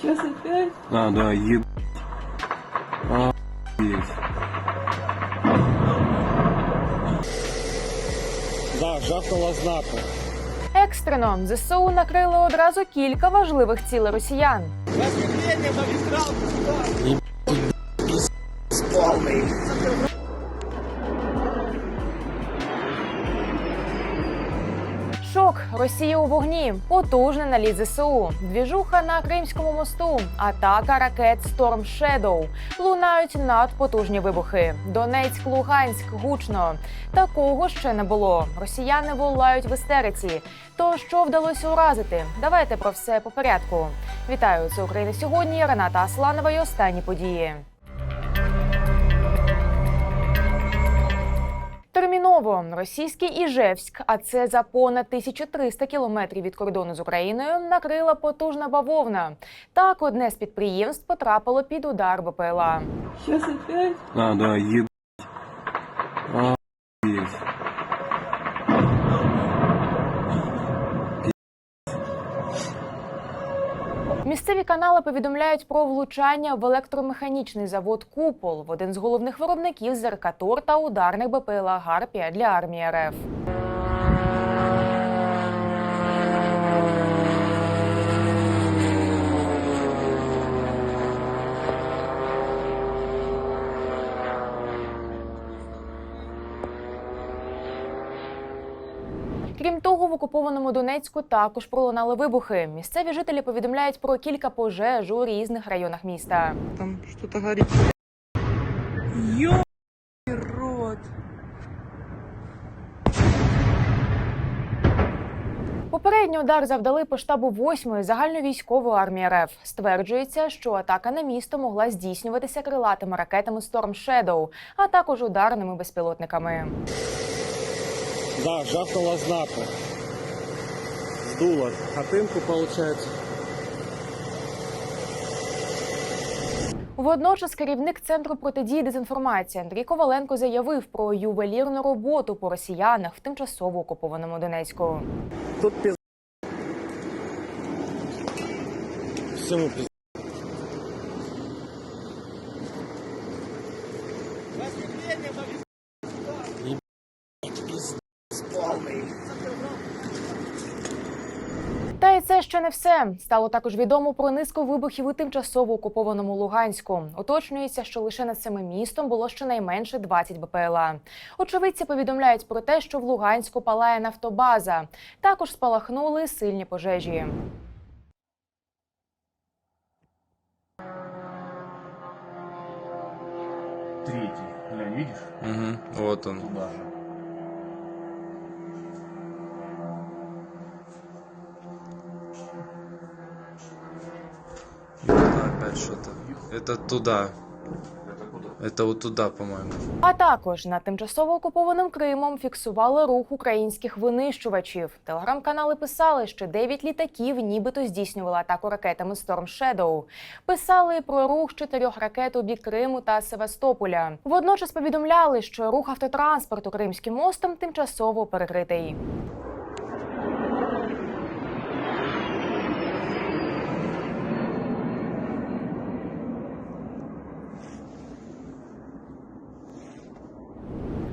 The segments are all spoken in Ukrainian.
Сейчас опять? А, да, еб... А, Да, жахнула знатно. Екстрено ЗСУ накрили одразу кілька важливих цілей росіян. Шок Росія у вогні, потужний наліт ЗСУ, двіжуха на Кримському мосту, атака ракет Storm Shadow. Лунають надпотужні вибухи. Донецьк, Луганськ, гучно. Такого ще не було. Росіяни волають в істериці. То що вдалося уразити? Давайте про все по порядку. Вітаю, це Україна сьогодні. Рената Асланова і останні події. Терміново російський Іжевськ, а це за понад 1300 кілометрів від кордону з Україною, накрила потужна бавовна. Так, одне з підприємств потрапило під удар БПЛА. Щас опять? А, да, еб... канали повідомляють про влучання в електромеханічний завод Купол в один з головних виробників зеркатур та ударних БПЛА Гарпія для армії РФ. Крім того, в окупованому Донецьку також пролунали вибухи. Місцеві жителі повідомляють про кілька пожеж у різних районах міста. Там что-то горит. Ё рот. Попередній удар завдали по штабу 8-ї загальновійськової армії РФ. Стверджується, що атака на місто могла здійснюватися крилатими ракетами Storm Shadow, а також ударними безпілотниками. Да, жахнула знатно. Сдуло хатынку, получается. Водночас керівник центру протидії дезінформації Андрій Коваленко заявив про ювелірну роботу по росіянах в тимчасово окупованому Донецьку. Тут пиз... це ще не все. Стало також відомо про низку вибухів у тимчасово окупованому Луганську. Уточнюється, що лише над самим містом було щонайменше 20 БПЛА. Очевидці повідомляють про те, що в Луганську палає нафтобаза. Також спалахнули сильні пожежі. Третий. Глянь, видишь? Угу, вот он. Туда же. опять что-то. Это туда. Это куда? Это вот туда, по-моему. А також над тимчасово окупованим Кримом фіксували рух українських винищувачів. Телеграм-канали писали, що 9 літаків нібито здійснювали атаку ракетами Storm Shadow. Писали про рух чотирьох ракет у бік Криму та Севастополя. Водночас повідомляли, що рух автотранспорту Кримським мостом тимчасово перекритий.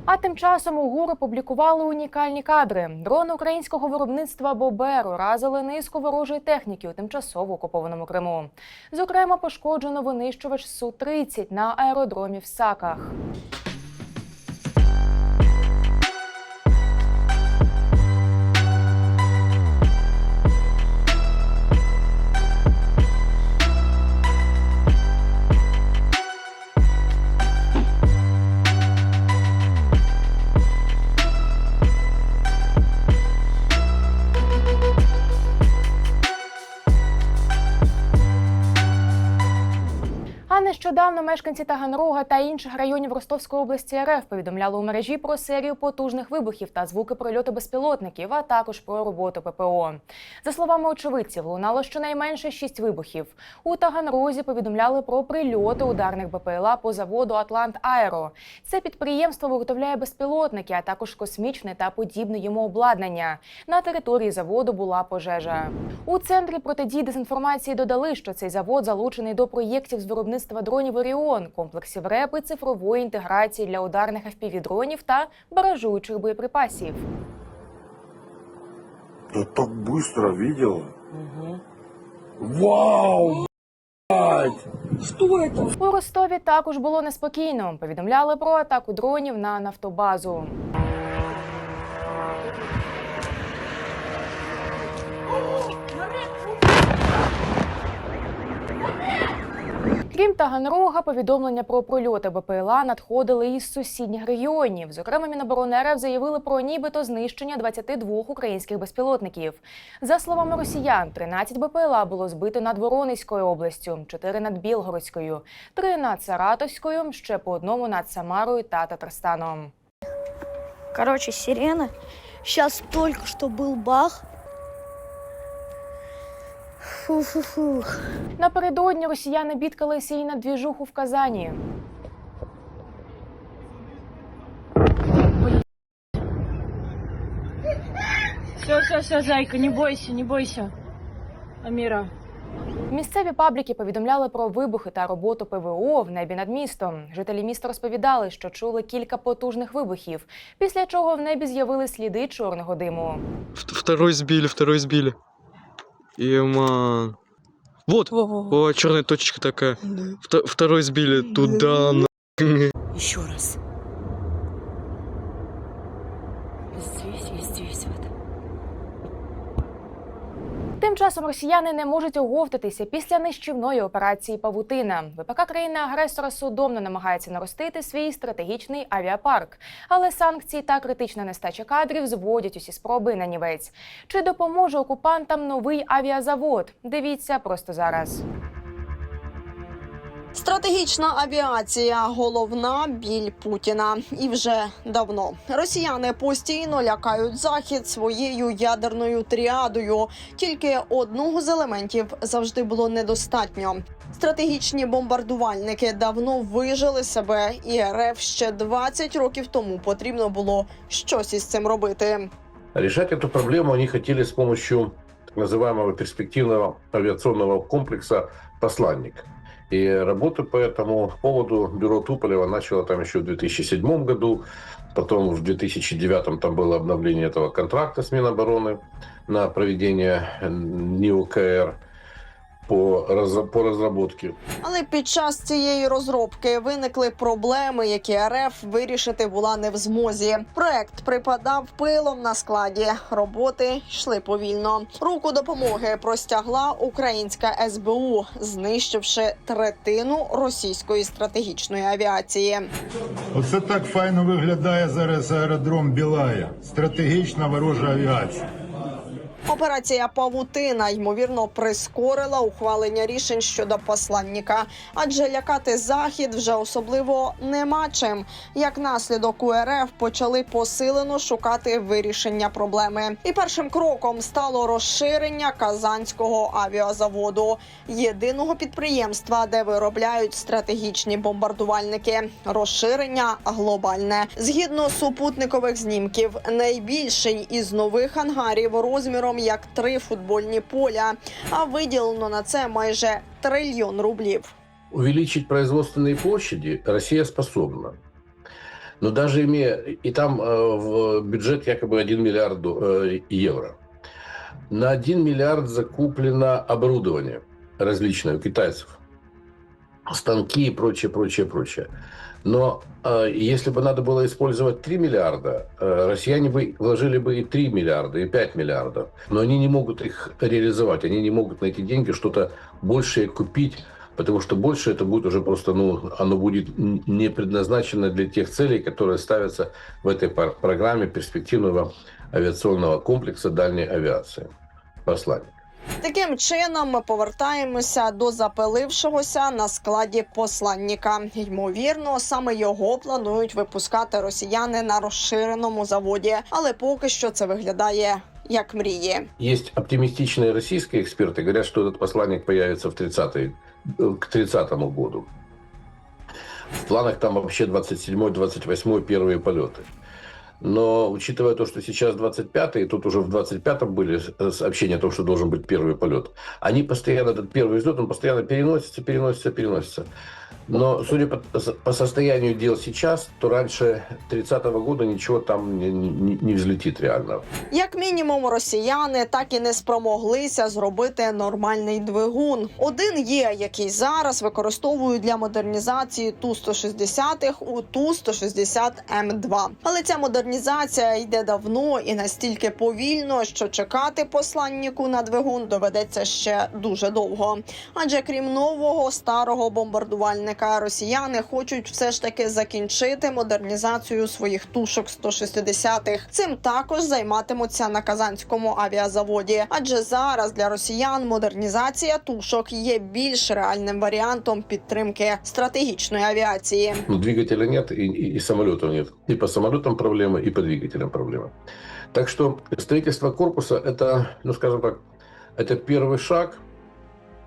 А тим часом у ГУР опублікували унікальні кадри. Дрони українського виробництва Бобер уразили низку ворожої техніки у тимчасово окупованому Криму. Зокрема, пошкоджено винищувач су 30 на аеродромі в Саках. Нещодавно мешканці Таганрога та інших районів Ростовської області РФ повідомляли у мережі про серію потужних вибухів та звуки прильоту безпілотників, а також про роботу ППО. За словами очевидців, лунало щонайменше шість вибухів. У Таганрозі повідомляли про прильоти ударних БПЛА по заводу Атлант Аеро. Це підприємство виготовляє безпілотники, а також космічне та подібне йому обладнання. На території заводу була пожежа. У центрі протидії дезінформації додали, що цей завод залучений до проєктів з виробництва дронів Оріон, комплексів РЕП цифрової інтеграції для ударних FPV-дронів та баражуючих боєприпасів. Ты так быстро видела? Вау, блядь! У Ростові також було неспокійно. Повідомляли про атаку дронів на нафтобазу. Крім Таганрога, повідомлення про прольоти БПЛА надходили із сусідніх регіонів. Зокрема, Міноборони РФ заявили про нібито знищення 22 українських безпілотників. За словами росіян, 13 БПЛА було збито над Воронезькою областю, 4 над Білгородською, 3 над Саратовською, ще по одному над Самарою та Татарстаном. Короче, сирена. Сейчас только что был бах. Фу-фу-фу. Напередодні росіяни бідкалися і на двіжуху в Казані. Все, все, все, зайка, не бойся, не бойся. Аміра. Місцеві пабліки повідомляли про вибухи та роботу ПВО в небі над містом. Жителі міста розповідали, що чули кілька потужних вибухів, після чого в небі з'явили сліди чорного диму. Второй сбили, второй сбили. Ема. Вот, о, черная точечка такая. Вто- второй сбили туда. на- Еще раз. Здесь и здесь вот. Тим часом росіяни не можуть оговтатися після нищівної операції Павутина. ВПК країна агресора судомно намагається наростити свій стратегічний авіапарк, але санкції та критична нестача кадрів зводять усі спроби на нівець. Чи допоможе окупантам новий авіазавод? Дивіться просто зараз. Стратегічна авіація головна біль Путіна, і вже давно росіяни постійно лякають захід своєю ядерною тріадою. Тільки одного з елементів завжди було недостатньо. Стратегічні бомбардувальники давно вижили себе, і РФ ще 20 років тому потрібно було щось із цим робити. Решать эту проблему они хотели с помощью так называемого перспективного авиационного комплекса «Посланник». И работу по этому поводу бюро Туполева начало там еще в 2007 году, потом в 2009 там было обновление этого контракта с Минобороны на проведение э, НИОКР по, по разработке. Але під час цієї розробки виникли проблеми, які РФ вирішити була не в змозі. Проект припадав пилом на складі. Роботи йшли повільно. Руку допомоги простягла українська СБУ, знищивши третину російської стратегічної авіації. Оце так файно виглядає зараз аеродром Білая. Стратегічна ворожа авіація. Операція Павутина ймовірно прискорила ухвалення рішень щодо посланника, адже лякати захід вже особливо нема чим. Як наслідок у РФ почали посилено шукати вирішення проблеми. І першим кроком стало розширення казанського авіазаводу, єдиного підприємства, де виробляють стратегічні бомбардувальники. Розширення глобальне. Згідно супутникових знімків, найбільший із нових ангарів розміром як три футбольні поля. А виділено на це майже трильйон рублів. увеличить производственные площади Россия способна. Но даже имея, и там э, в бюджет якобы 1 миллиард э, евро. На 1 миллиард закуплено оборудование различное у китайцев. Станки и прочее, прочее, прочее. Но э, если бы надо было использовать 3 миллиарда, э, россияне бы вложили бы и 3 миллиарда, и 5 миллиардов. Но они не могут их реализовать. Они не могут на эти деньги что-то большее купить потому что больше это будет уже просто, ну, оно будет не предназначено для тех целей, которые ставятся в этой программе перспективного авиационного комплекса дальней авиации. Посланник. Таким чином, ми повертаємося до запилившогося на складі посланника. Ймовірно, саме його планують випускати росіяни на розширеному заводі, але поки що це виглядає як мрії. Есть оптимистичные российские эксперты, говорят, что этот посланник появится в 30 к 30 году. В планах там вообще 27-28 первые полеты. Но учитывая то, что сейчас 25-й, тут уже в 25-м были с- сообщения о том, что должен быть первый полет, они постоянно, этот первый взлет, он постоянно переносится, переносится, переносится. Но судя по, по состоянию дел сейчас, то раньше 30-го года ничего там не, не- не взлетит реально. Як мінімум, росіяни так і не спромоглися зробити нормальний двигун. Один є, який зараз використовують для модернізації ту 160 у ту 160 М2. Але ця модернізація йде давно і настільки повільно, що чекати посланнику на двигун доведеться ще дуже довго. Адже крім нового старого бомбардувальника, росіяни хочуть все ж таки закінчити модернізацію своїх тушок 160-х. Цим також займатимуться на казанському авіазаводі. Адже зараз для росіян модернізація тушок є більш реальним варіантом підтримки стратегічної авіації. Ну, двигателя нет и, и, и самолетов нет. И по самолетам проблема, и по двигателям проблема. Так что строительство корпуса – это, ну, скажем так, это первый шаг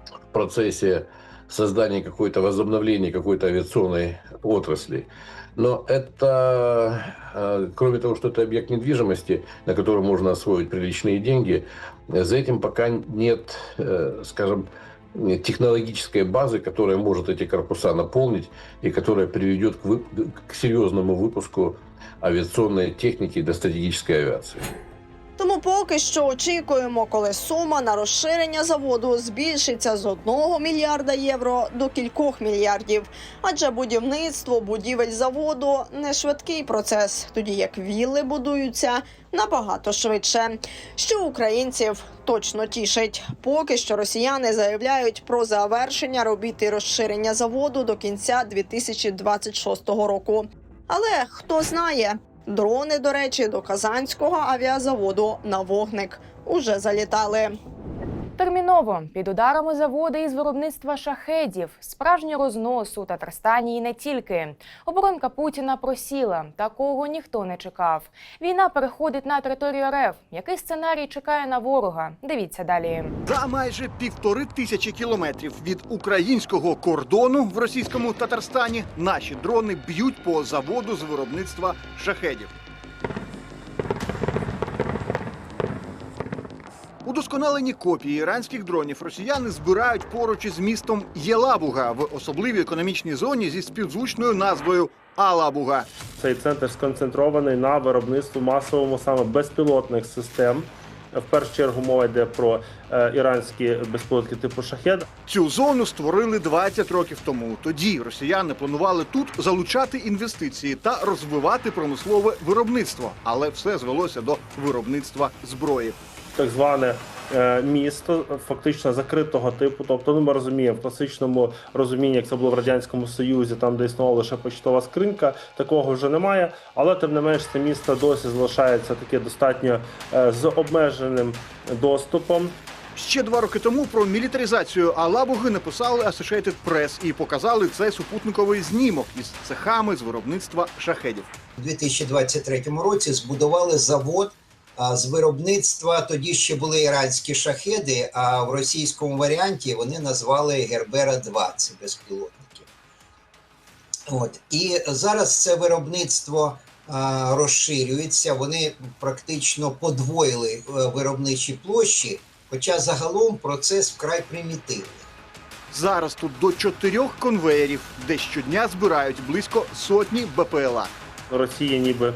в процессе Создания какой-то, возобновления какой-то авиационной отрасли. Но это, э, кроме того, что это объект недвижимости, на котором можно освоить приличные деньги, за этим пока нет, э, скажем, технологической базы, которая может эти корпуса наполнить и которая приведет к, вып- к серьезному выпуску авиационной техники до стратегической авиации. Поки що очікуємо, коли сума на розширення заводу збільшиться з 1 мільярда євро до кількох мільярдів. Адже будівництво будівель заводу не швидкий процес, тоді як вілли будуються набагато швидше. Що українців точно тішить. Поки що росіяни заявляють про завершення робіт і розширення заводу до кінця 2026 року. Але хто знає, дрони, до речі, до казанського авіазаводу на вогник уже залітали. Терміново під ударами заводи із виробництва шахедів, справжній рознос у Татарстані і не тільки. Оборонка Путіна просіла. Такого ніхто не чекав. Війна переходить на територію РФ. Який сценарій чекає на ворога? Дивіться далі. За майже півтори тисячі кілометрів від українського кордону в російському Татарстані наші дрони б'ють по заводу з виробництва шахедів. Удосконалені копії іранських дронів росіяни збирають поруч із містом Єлабуга в особливій економічній зоні зі співзвучною назвою Алабуга. Цей центр сконцентрований на виробництві масовому саме безпілотних систем. В першу чергу мова йде про е, іранські безпілотки типу шахед. Цю зону створили 20 років тому. Тоді росіяни планували тут залучати інвестиції та розвивати промислове виробництво, але все звелося до виробництва зброї. Так зване е, місто, фактично закритого типу. Тобто, ну ми розуміємо в класичному розумінні, як це було в радянському союзі, там де існувала лише почтова скринька, такого вже немає. Але тим не менш, це місто досі залишається таке достатньо е, з обмеженим доступом. Ще два роки тому про мілітаризацію Алабуги написали Associated Press і показали цей супутниковий знімок із цехами з виробництва шахедів. У 2023 році збудували завод з виробництва. Тоді ще були іранські шахеди, а в російському варіанті вони назвали Гербера 2 це безпілотники. От. І зараз це виробництво а, розширюється. Вони практично подвоїли е, виробничі площі, хоча загалом процес вкрай примітивний. Зараз тут до чотирьох конвеєрів, де щодня збирають близько сотні БПЛА. Росія ніби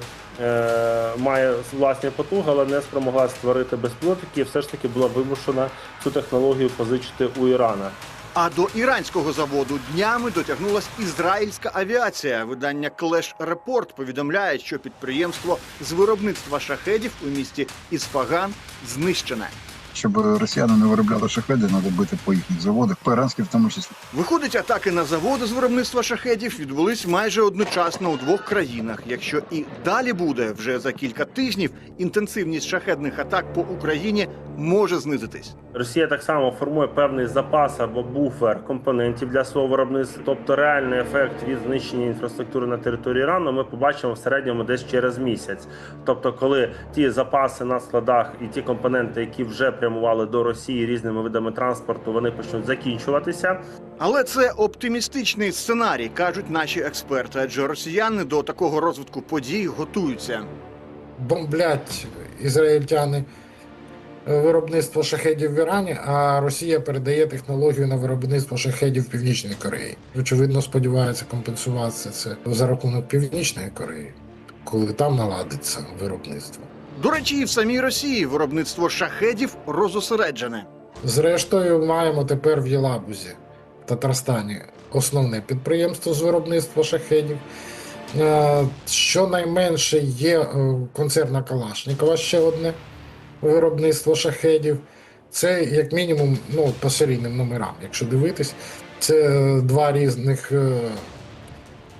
має власні потуги, але не спромогла створити безпілотники, і все ж таки була вимушена цю технологію позичити у Ірана. А до іранського заводу днями дотягнулась ізраїльська авіація. Видання Clash Report повідомляє, що підприємство з виробництва шахедів у місті Ісфаган знищене. Щоб росіяни не виробляли шахеди, треба бити по їхніх заводах, по іранських в тому числі. Виходить, атаки на заводи з виробництва шахедів відбулись майже одночасно у двох країнах. Якщо і далі буде вже за кілька тижнів, інтенсивність шахедних атак по Україні може знизитись. Росія так само формує певний запас або буфер компонентів для свого виробництва. Тобто реальний ефект від знищення інфраструктури на території Ірану ми побачимо в середньому десь через місяць. Тобто, коли ті запаси на складах і ті компоненти, які вже прямували до Росії різними видами транспорту, вони почнуть закінчуватися. Але це оптимістичний сценарій, кажуть наші експерти. Адже росіяни до такого розвитку подій готуються. бомблять ізраїльтяни виробництво шахедів в Ірані, а Росія передає технологію на виробництво шахедів в Північній Кореї. Очевидно, сподівається компенсувати це за рахунок Північної Кореї, коли там наладиться виробництво. До речі, і в самій Росії виробництво шахедів розосереджене. Зрештою, маємо тепер в Єлабузі, в Татарстані, основне підприємство з виробництва шахедів. Е, Щонайменше є е, концерна Калашникова ще одне виробництво шахедів. Це як мінімум ну, по серійним номерам, якщо дивитись, це е, два різних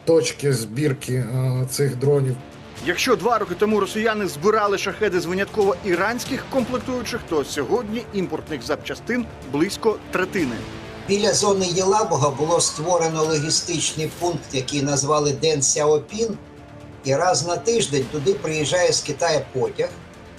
точки збірки цих дронів. Якщо два роки тому росіяни збирали шахеди з винятково іранських комплектуючих, то сьогодні імпортних запчастин близько третини. Біля зони Єлабуга було створено логістичний пункт, який назвали Ден Сяопін. І раз на тиждень туди приїжджає з Китаю потяг,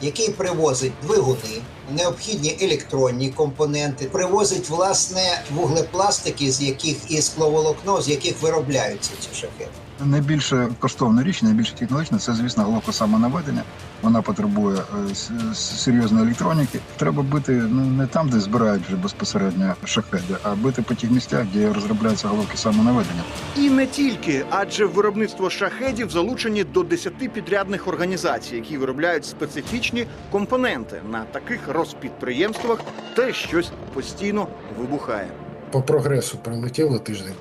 який привозить двигуни, необхідні електронні компоненти, привозить власне вуглепластики, з яких і скловолокно, з яких виробляються ці шахеди. Найбільше коштовна річ, найбільш технологічна, це, звісно, головка самонаведення. Вона потребує е, серйозної електроніки. Треба бити ну, не там, де збирають вже безпосередньо шахеди, а бити по тих місцях, де розробляються головки самонаведення. І не тільки, адже в виробництво шахедів залучені до 10 підрядних організацій, які виробляють специфічні компоненти на таких розпідприємствах, те щось постійно вибухає. По прогресу прилетіло тиждень.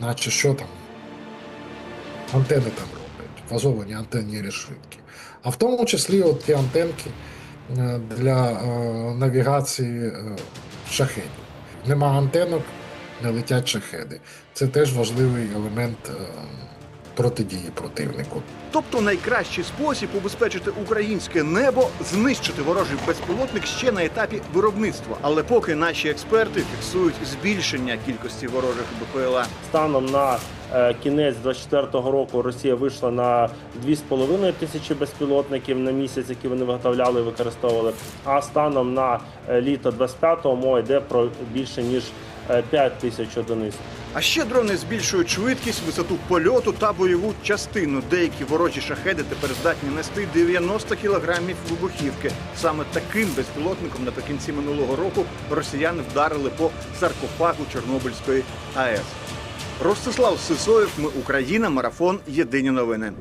Наче що там? Антени там роблять, фазовані антенні решітки. А в тому числі от ті антенки е, для е, навігації е, шахедів. Нема антенок, не летять шахеди. Це теж важливий елемент е, протидії противнику. Тобто найкращий спосіб убезпечити українське небо знищити ворожий безпілотник ще на етапі виробництва. Але поки наші експерти фіксують збільшення кількості ворожих БПЛА. Станом на кінець 24-го року Росія вийшла на 2,5 тисячі безпілотників на місяць, які вони виготовляли і використовували. А станом на е, літо 25-го мова йде про більше ніж е, 5 тисяч одиниць. А ще дрони збільшують швидкість, висоту польоту та бойову частину. Деякі ворожі шахеди тепер здатні нести 90 кілограмів вибухівки. Саме таким безпілотником наприкінці минулого року росіяни вдарили по саркофагу Чорнобильської АЕС. Ростислав Сисоєв, ми Україна, марафон. Єдині новини.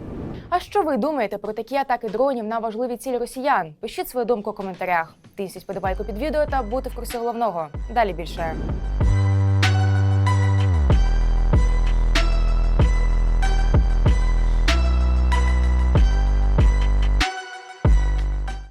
А що ви думаєте про такі атаки дронів на важливі цілі росіян? Пишіть свою думку у коментарях. Тисніть подобайку під відео та бути в курсі головного. Далі більше.